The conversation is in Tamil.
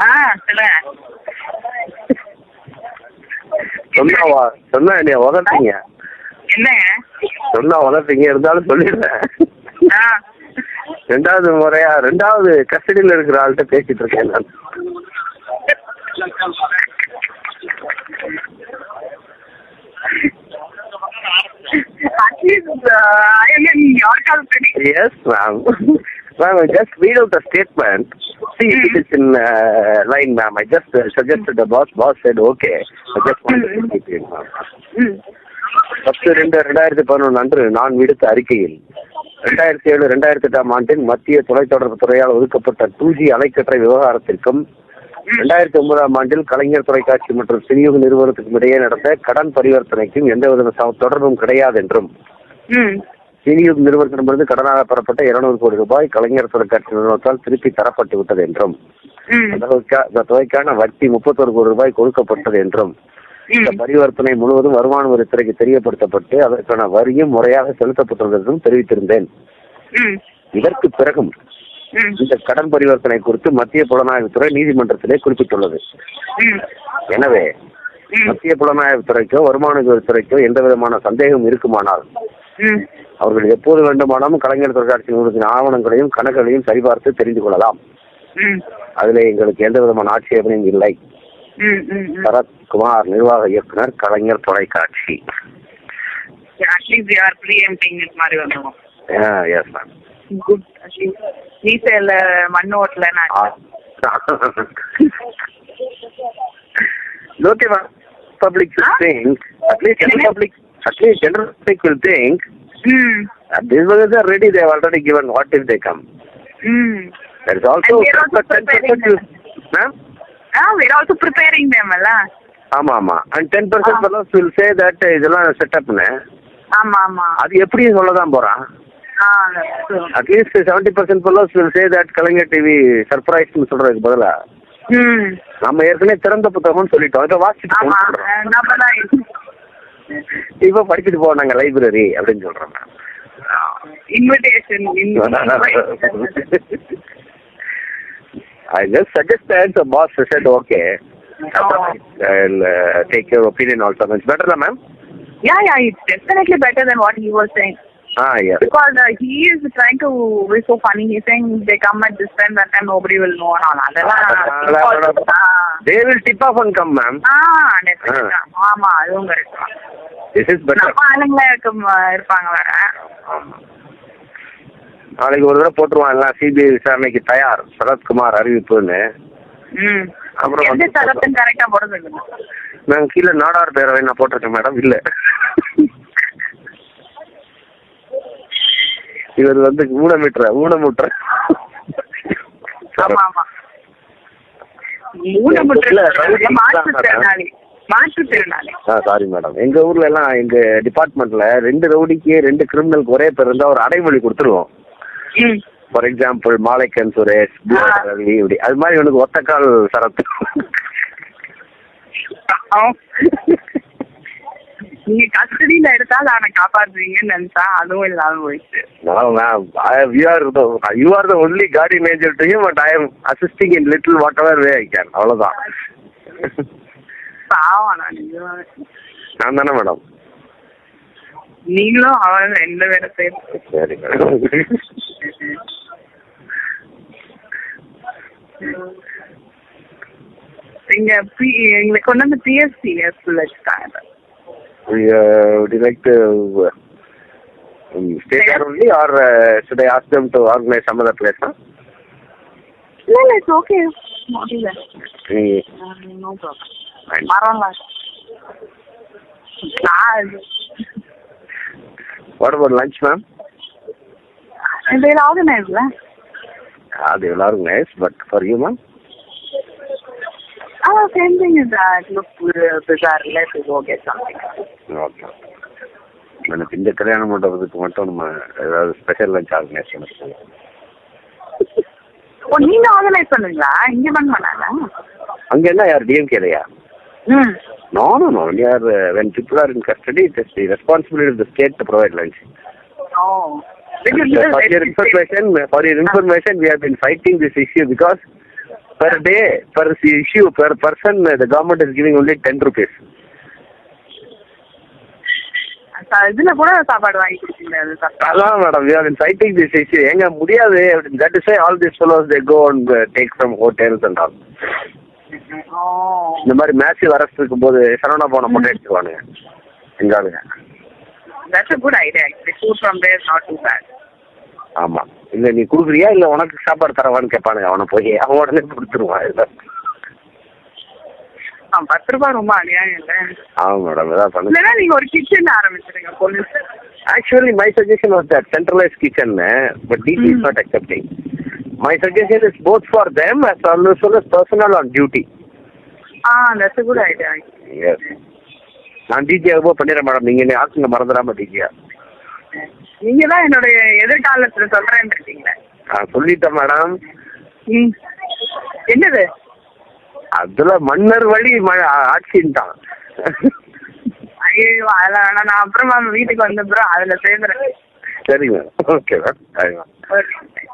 ஆ சொல்லுங்க சொன்னா சொன்னா என்னைய உதட்டீங்க என்னங்க சொன்னா உதட்டீங்க இருந்தாலும் சொல்லிடுறேன் ரெண்டாவது முறையா ரெண்டாவது கஸ்டடியில இருக்கிற ஆள்கிட்ட பேசிட்டு இருக்கேன் நான் uh. Yes, ma'am. Ma'am, I just read out the statement. See, it is in uh, line, ma'am. I just uh, suggested the boss. Boss said, okay. I just wanted to keep it, ma'am. பத்து ரெண்டு ரெண்டாயிரத்தி பதினொன்று அன்று நான் விடுத்த அறிக்கையில் ரெண்டாயிரத்தி ஏழு ரெண்டாயிரத்தி எட்டாம் ஆண்டில் மத்திய தொலைத்தொடர்பு துறையால் ஒதுக்கப்பட்ட டூ ஜி அலைக்கற்றை விவகாரத்திற்கும் ரெண்டாயிரத்தி ஒன்பதாம் ஆண்டில் கலைஞர் தொலைக்காட்சி மற்றும் விநியோக நிறுவனத்துக்கும் இடையே நடந்த கடன் பரிவர்த்தனைக்கும் எந்தவித தொடர்பும் கிடையாது என்றும் விநியோக நிறுவனத்திடமிருந்து கடனாக பெறப்பட்ட இருநூறு கோடி ரூபாய் கலைஞர் தொலைக்காட்சி நிறுவனத்தால் திருப்பி தரப்பட்டு விட்டது என்றும் தொகைக்கான வட்டி முப்பத்தொரு கோடி ரூபாய் கொடுக்கப்பட்டது என்றும் இந்த பரிவர்த்தனை முழுவதும் வருமான வரித்துறைக்கு தெரியப்படுத்தப்பட்டு அதற்கான வரியும் முறையாக செலுத்தப்பட்டுள்ளது என்றும் தெரிவித்திருந்தேன் இதற்கு பிறகும் இந்த கடன் பரிவர்த்தனை குறித்து மத்திய புலனாய்வுத்துறை நீதிமன்றத்திலே குறிப்பிட்டுள்ளது. எனவே மத்திய புலனாய்வுத்துறைக்கோ வருமான வரித்துறைக்கோ எந்த விதமான சந்தேகம் இருக்குமானால் அவர்கள் எப்போது வேண்டுமானாலும் கலைஞர் தொலைக்காட்சி நிறுவனத்தின் ஆவணங்களையும் கணக்குகளையும் சரிபார்த்து தெரிந்து கொள்ளலாம். ம். அதிலே எங்களுக்கு எந்த விதமான ஆட்சேபனையும் இல்லை. சரத்குமார் நிர்வாக இயக்குனர் கலைஞர் தொலைக்காட்சி. அட்லீஸ்ட் அட்லீஸ்ட் மண் ஓட்டல நான் okay, ma'am. Public will Huh? think, at least general ம் that these ones are ready, they have already given what if they come. ம் There is also And we also 10% preparing will- ma'am? also preparing them ஆமா ஆமா and ten percent Ah. fellows will say that இதெல்லாம் செட்டப்னு ஆமா ஆமா அது எப்படி சொல்ல தான் போறான். At least seventy percent fellows will say that Kalaignar TV சர்ப்ரைஸ்னு சொல்றதுக்கு பதிலா ம் நம்ம ஏற்கனவே திறந்த புத்தகம்னு சொல்லிட்டோம் இதை ஆமா போன்னு சொல்றோம். நம்ம தான் இப்ப படிச்சுட்டு போவோம் நாங்க லைப்ரரி அப்படின்னு சொல்றோம் invitation. Oh. Uh. Ah. Because uh, he is trying to be so funny. He's saying they come at this time, that time nobody will know and all. They will tip off and come, ma'am. definitely. ஆமா அதுவும் is better. நம்ம ஆளுங்களே இருக்க இருப்பாங்க வேற. ஆமா. நாளைக்கு ஒரு தடவை போட்டுருவான் எல்லாம் சிபிஐ விசாரணைக்கு தயார். சரத்குமார் அறிவிப்புன்னு. ம். அப்புறம் நான் கீழே நாடார் பேரவை நான் போட்டிருக்கேன் மேடம். இல்ல. இவர் வந்து ஊனமிட்டுற ஊனமுட்டுற ஆமா மாற்றுத்திறனாளி சாரி மேடம் எங்க ஊர்ல எல்லாம் எங்க டிபார்ட்மெண்ட்ல ரெண்டு ரவுடிக்கு ரெண்டு கிரிமினலுக்கு ஒரே பேர் இருந்தா ஒரு அடைமொழி கொடுத்துருவோம். ஃபார் எக்ஸாம்பிள் மாலைக்கன் சுரேஷ். ரவி இப்படி. அது மாதிரி இவனுக்கு ஒத்தக்கால் சரத்து நீங்க கஸ்டடியில எடுத்தாலும் அவனை காப்பாத்துவீங்கன்னு நினைச்சா அதுவும் இல்லாம போயிடுச்சு. You are you are the only guardian angel to him but I assisting in little whatever way I can அவ்வளவுதான். நான் தானே மேடம் நீங்களும் அவன் ரெண்டு பேரும் சேர்த்து சரி மேடம் இங்க பி- இங்க கொண்டு வந்து பிஎஸ்சி ஸ்கூல்ல வச்சுட்டாங்க would you like to uh, um, stay there only or uh, should I ask them to organize some other place? Huh? இல்ல இல்ல இட்ஸ் ஓகே நோ ப்ராப்ளம். மரம்லாம் நான் What about lunch, ma'am? இது ஆர்கனைஸ்ல Ah, they will organize, but for you, ma'am? Ah, same thing is that. Look, uh, bizarre. Let's go get something. Okay எனக்கு இந்த கல்யாண மண்டபத்துக்கு மட்டும் நம்ம ஏதாவது ஸ்பெஷல் லஞ்ச் ஆர்கனைஸ் பண்ண ஓ நீங்க ஆர்கனைஸ் பண்ணுவீங்களா இங்க பண்ண மாட்டாங்க அங்க என்ன யார் டிஎம்கேலையா ம் நோ நோ நோ யார் when people are in custody it is the responsibility of the state to provide lunch oh for your information for your information we have been fighting this issue because per day, per issue, per person, the government is giving only 10 rupees. இதுல கூட சாப்பாடு வாங்கி கொடுத்தீங்க அதான் madam we are citing this issue. எங்க முடியாது that is all this go and uh, take from hotels and all. Oh இந்த மாதிரி மேசிவ் அரசு இருக்கும்போது சரவணா பவனை மட்டும் எடுத்துக்குவானுங்க எங்க ஆளுங்க that's a good idea actually. Food from there is not too bad. ஆமா. இல்ல நீ குடுக்குறியா? இல்ல உனக்கு சாப்பாடு தரவான்னு கேட்பானுங்க அவனை போய் அவன் உடனே கொடுத்துருவான். இல்ல பத்து ரூபாய் ரொம்ப அநியாயம் இல்ல? ஆமா மேடம் இதான் பண்ணு இல்லைன்னா நீங்க ஒரு கிச்சன் ஆரம்பிச்சிருங்க police was that centralized kitchen, eh, but DG is Mm. not accepting. My suggestion is both for them as well as personnel on duty. Ah that's a good idea. Yes. நான் டிஜி ரொம்ப பண்ணிடுறேன் மேடம் நீங்க என்ன ஆக்குங்க மறந்துடாம டிஜியா நீங்க தான் என்னுடைய எதிர்காலத்துல சொல்றேன்னு இருக்கீங்களே. சொல்லிட்டேன் மேடம் என்னது? அதுல மன்னர் வழி ம- ஆட்சின்ட்டான். ஐயோ அதெல்லாம் வேணாம். நான் அப்புறமா வீட்டுக்கு வந்த அப்புறம் அதுல சேர்ந்துறேன். சரிங்க. Okay ma'am okay